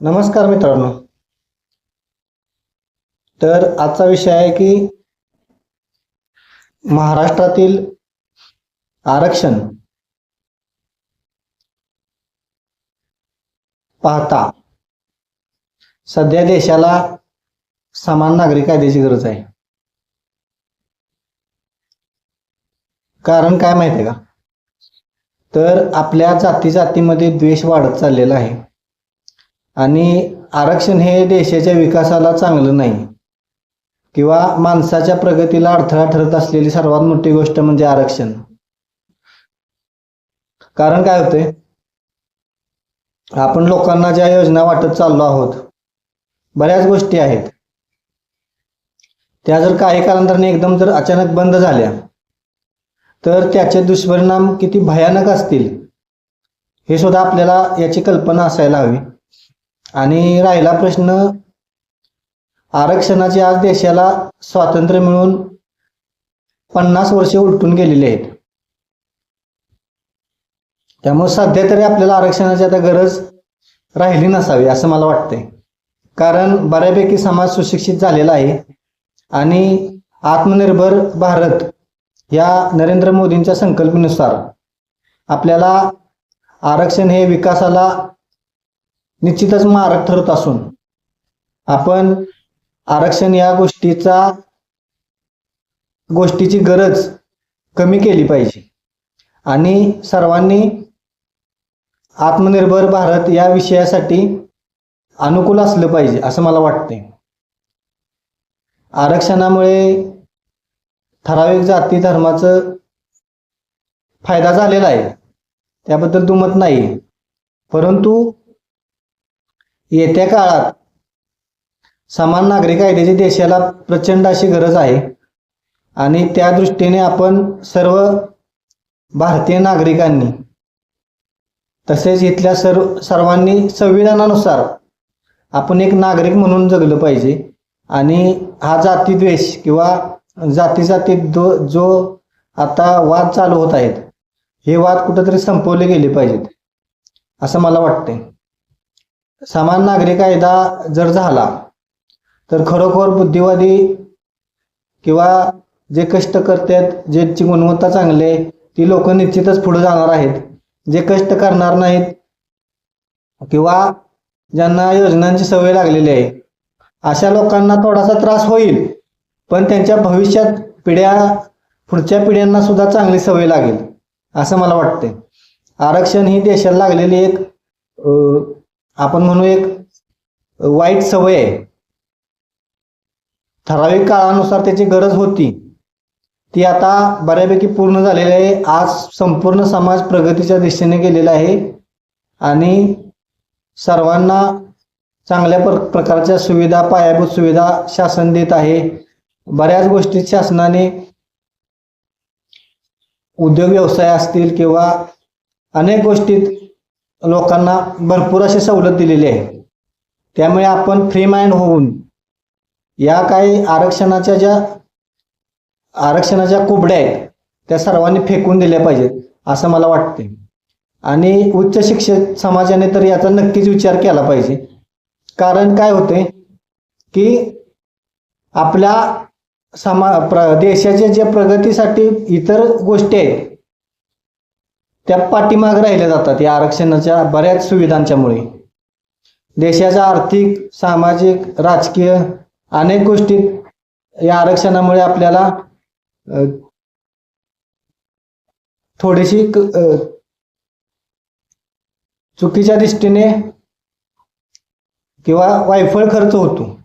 नमस्कार मित्रांनो. तर आजचा विषय आहे की महाराष्ट्रातील आरक्षण पाहता सध्या देशाला समान नागरी कायद्याची गरज आहे. कारण काय माहिती आहे का? तर आपल्या जाती जातीमध्ये द्वेष वाढत चाललेला आहे. आणि आरक्षण हे देशाच्या विकासाला चांगलं नाही. किंवा माणसाच्या प्रगतीला अडथळा ठरत असलेली सर्वात मोठी गोष्ट म्हणजे आरक्षण. कारण काय होतंय? आपण लोकांना ज्या योजना वाटत चाललो आहोत बऱ्याच गोष्टी आहेत. त्या जर काही कालांतराने एकदम जर अचानक बंद झाल्या तर त्याचे दुष्परिणाम किती भयानक असतील हे सुद्धा आपल्याला याची कल्पना असायला हवी. आणि राहिला प्रश्न आरक्षणाचे आज देशाला स्वातंत्र्य मिळून पन्नास वर्षे उलटून गेलेली आहेत. त्यामुळे सध्या तरी आपल्याला आरक्षणाची आता गरज राहिली नसावी असं मला वाटतंय. कारण बऱ्यापैकी समाज सुशिक्षित झालेला आहे आणि आत्मनिर्भर भारत या नरेंद्र मोदींच्या संकल्पनेनुसार आपल्याला आरक्षण हे विकासाला निश्चितच मारक ठरत असून आपण आरक्षण या गोष्टीचा गोष्टीची गरज कमी केली पाहिजे. आणि सर्वांनी आत्मनिर्भर भारत या विषयासाठी अनुकूल असलं पाहिजे असं मला वाटते आरक्षणामुळे ठराविक जाती धर्माचं फायदा झालेला आहे. त्याबद्दल दुमत नाही परंतु येत्या काळात समान नागरी कायद्याची देशाला प्रचंड अशी गरज आहे. आणि त्या दृष्टीने आपण सर्व भारतीय नागरिकांनी तसेच इथल्या सर्व सर्वांनी संविधानानुसार आपण एक नागरिक म्हणून जगलं पाहिजे. आणि हा जातीद्वेष किंवा जाती जातीत जो जो आता वाद चालू होत आहेत हे वाद कुठंतरी संपवले गेले पाहिजेत असं मला वाटते समान नागरी कायदा जर झाला तर खरोखर बुद्धिवादी किंवा जे कष्ट करतात ज्यांची गुणवत्ता चांगली आहे ती लोक निश्चितच पुढे जाणार आहेत. जे कष्ट करणार नाहीत किंवा ज्यांना योजनांची सवय लागलेली आहे अशा लोकांना थोडासा त्रास होईल पण त्यांच्या भविष्यात पिढ्या पुढच्या पिढ्यांना सुद्धा चांगली सवय लागेल असं मला वाटते आरक्षण ही देशाला लागलेली एक आपण म्हणू एक वाईट सवय आहे. ठराविक काळानुसार त्याची गरज होती. ती आता बऱ्यापैकी पूर्ण झालेली आहे. आज संपूर्ण समाज प्रगतीच्या दिशेने गेलेला आहे. आणि सर्वांना चांगल्या प्र प्रकारच्या सुविधा पायाभूत सुविधा शासन देत आहे. बऱ्याच गोष्टी शासनाने उद्योग व्यवसाय असतील किंवा अनेक गोष्टीत लोकांना भरपूर अशी सवलत दिलेली आहे. त्यामुळे आपण फ्री माइंड होऊन या काही आरक्षणाच्या ज्या आरक्षणाच्या कुबड्या आहेत त्या सर्वांनी फेकून दिल्या पाहिजेत असं मला वाटते आणि उच्च शिक्षित समाजाने तर याचा नक्कीच विचार केला पाहिजे. कारण काय होते की आपल्या समा प्र देशाच्या ज्या प्रगतीसाठी इतर गोष्टी आहेत त्या पाठीमाग राहिल्या जातात या आरक्षणाच्या बऱ्याच सुविधांच्यामुळे. देशाच्या आर्थिक सामाजिक राजकीय अनेक गोष्टीत या आरक्षणामुळे आपल्याला थोडीशी क- चुकीच्या दृष्टीने किंवा वायफळ खर्च होतो.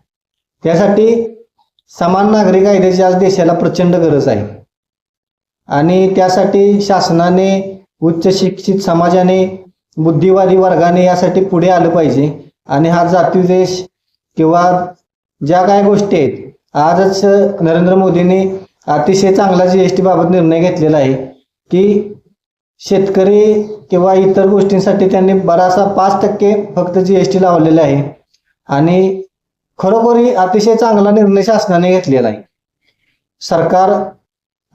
त्यासाठी समान नागरी कायद्याची आज देशाला प्रचंड गरज आहे. आणि त्यासाठी शासनाने उच्च शिक्षित समाजाने बुद्धिवादी वर्गाने यासाठी पुढे आलं पाहिजे. आणि हा जातीद्वेष किंवा ज्या काय गोष्टी आहेत आजच नरेंद्र मोदींनी अतिशय चांगला जी एस टी बाबत निर्णय घेतलेला आहे की शेतकरी किंवा इतर गोष्टींसाठी त्यांनी बराचसा पाच टक्के फक्त जी एस टी लावलेला आहे. आणि खरोखरी अतिशय चांगला निर्णय शासनाने घेतलेला आहे. सरकार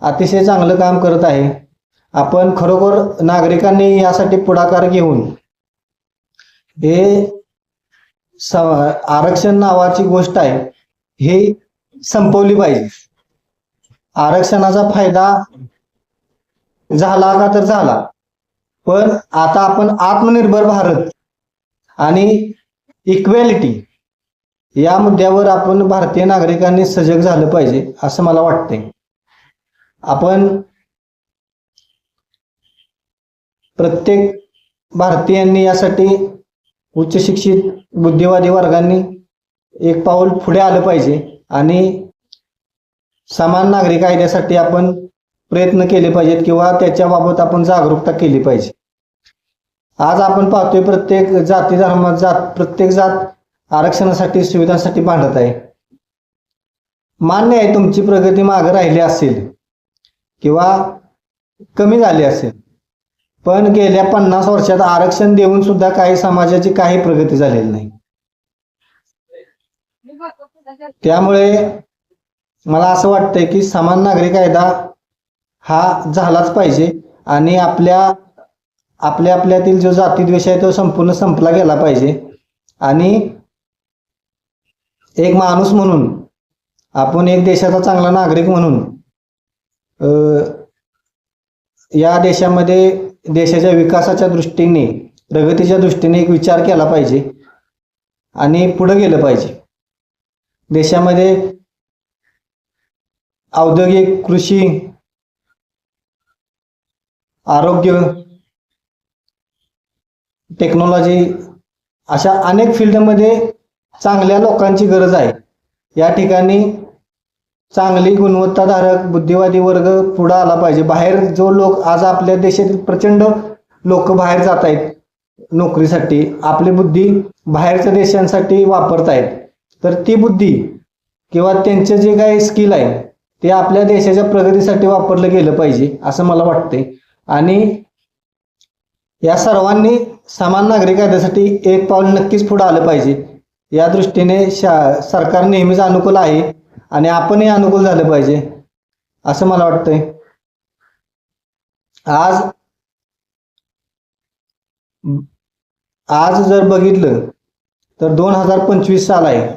अतिशय चांगलं काम करत आहे. आपण खरोखर नागरिकांनी यासाठी पुढाकार घेऊन हे आरक्षण नावाची गोष्ट आहे ही संपवली पाहिजे. आरक्षणाचा फायदा झाला का तर झाला. पण आता आपण आत्मनिर्भर भारत आणि इक्वेलिटी या मुद्द्यावर आपण भारतीय नागरिकांनी सजग झालं पाहिजे असं मला वाटतंय. आपण प्रत्येक भारतीयांनी यासाठी उच्च शिक्षित बुद्धिवादी वर्गांनी एक पाऊल पुढे आलं पाहिजे आणि समान नागरी कायद्यासाठी आपण प्रयत्न केले पाहिजेत किंवा त्याच्याबाबत आपण जागरूकता केली पाहिजे. आज आपण पाहतोय प्रत्येक जाती धर्मात जात प्रत्येक जात आरक्षणासाठी सुविधांसाठी भांडत आहे. मान्य आहे तुमची प्रगती मागे राहिली असेल किंवा कमी झाली असेल. पण गेल्या पन्नास वर्षात आरक्षण देऊन सुद्धा काही समाजाची काही प्रगती झालेली नाही. त्यामुळे मला असं वाटतंय की समान नागरी कायदा हा झालाच पाहिजे आणि आपल्या आपल्या आपल्यातील जो जातीद्वेष आहे तो संपूर्ण संपला गेला पाहिजे. आणि एक माणूस म्हणून आपण एक देशाचा चांगला नागरिक म्हणून या देशामध्ये देशाच्या विकासाच्या दृष्टीने प्रगतीच्या दृष्टीने एक विचार केला पाहिजे आणि पुढं गेलं पाहिजे. देशामध्ये औद्योगिक कृषी आरोग्य टेक्नॉलॉजी अशा अनेक फील्डमध्ये चांगल्या लोकांची गरज आहे. या ठिकाणी चांगली गुणवत्ताधारक बुद्धिवादी वर्ग पुढे आला पाहिजे. बाहेर जो लोक आज आपल्या देशातील प्रचंड लोक बाहेर जात आहेत नोकरीसाठी आपली बुद्धी बाहेरच्या देशांसाठी वापरतायत तर ती बुद्धी किंवा त्यांचं जे काही स्किल आहे ते आपल्या देशाच्या प्रगतीसाठी वापरलं गेलं पाहिजे असं मला वाटतंय. आणि या सर्वांनी समान नागरी कायद्यासाठी एक पाऊल नक्कीच पुढे आलं पाहिजे. या दृष्टीने शा सरकार नेहमीच अनुकूल आहे. आणि आपणही अनुकूल झालं पाहिजे. असं मला वाटतंय. आज आज जर बघितलं तर दोन हजार पंचवीस साल आहे.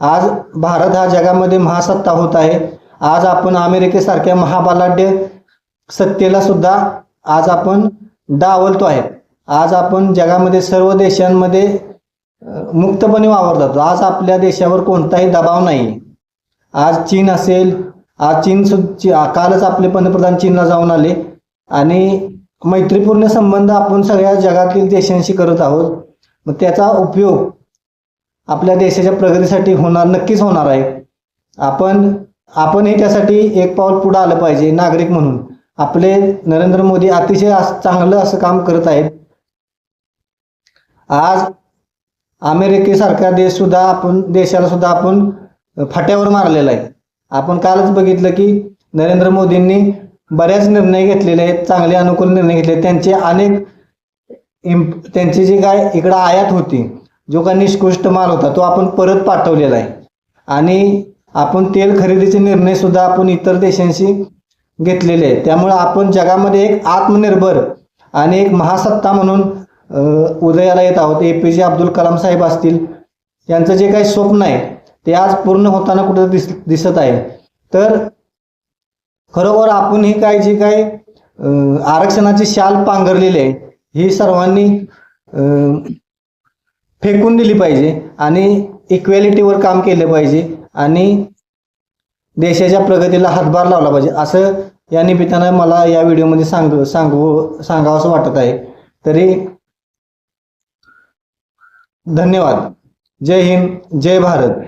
आज भारत हा जगामध्ये महासत्ता होत आहे. आज आपण अमेरिकेसारख्या महाबलाढ्य सत्तेला सुद्धा आज आपण डावलतो आहे. आज आपण जगामध्ये सर्व देशांमध्ये मुक्तपणे वावर जातो. आज आपल्या देशावर कोणताही दबाव नाही. आज चीन असेल आज चीन ची- कालच आपले पंतप्रधान चीनला जाऊन आले. आणि मैत्रीपूर्ण संबंध आपण सगळ्या जगातील देशांशी करत आहोत. मग त्याचा उपयोग आपल्या देशाच्या प्रगतीसाठी होणार नक्कीच होणार आहे. आपण आपणही त्यासाठी एक पाऊल पुढे आलं पाहिजे नागरिक म्हणून. आपले नरेंद्र मोदी अतिशय अस- चांगलं असं काम करत आहेत. आज अमेरिकेसारखा देश सुद्धा आपण देशाला सुद्धा आपण फाट्यावर मारलेला आहे. आपण कालच बघितलं की नरेंद्र मोदींनी बऱ्याच निर्णय घेतलेले आहेत चांगले अनुकूल निर्णय घेतले त्यांचे अनेक इम्प त्यांची जी काय इकडं आयात होती जो काय निष्कृष्ट माल होता तो आपण परत पाठवलेला आहे. आणि आपण तेल खरेदीचे निर्णय सुद्धा आपण इतर देशांशी घेतलेले आहे त्यामुळे आपण जगामध्ये एक आत्मनिर्भर आणि एक महासत्ता म्हणून उदयाला येत आहोत. ए पी जे अब्दुल कलाम साहेब असतील यांचं जे काही स्वप्न आहे ते आज पूर्ण होताना कुठं दिस दिसत आहे. तर खरोखर आपण ही काय जी काय आरक्षणाची शाल पांघरलेली आहे ही सर्वांनी फेकून दिली पाहिजे आणि इक्वॅलिटीवर काम केलं पाहिजे आणि देशाच्या प्रगतीला हातभार लावला पाहिजे. असं या निमित्तानं मला या व्हिडिओमध्ये सांग सांगू सांगावंसं वाटत आहे. तरी धन्यवाद. जय हिंद जय भारत.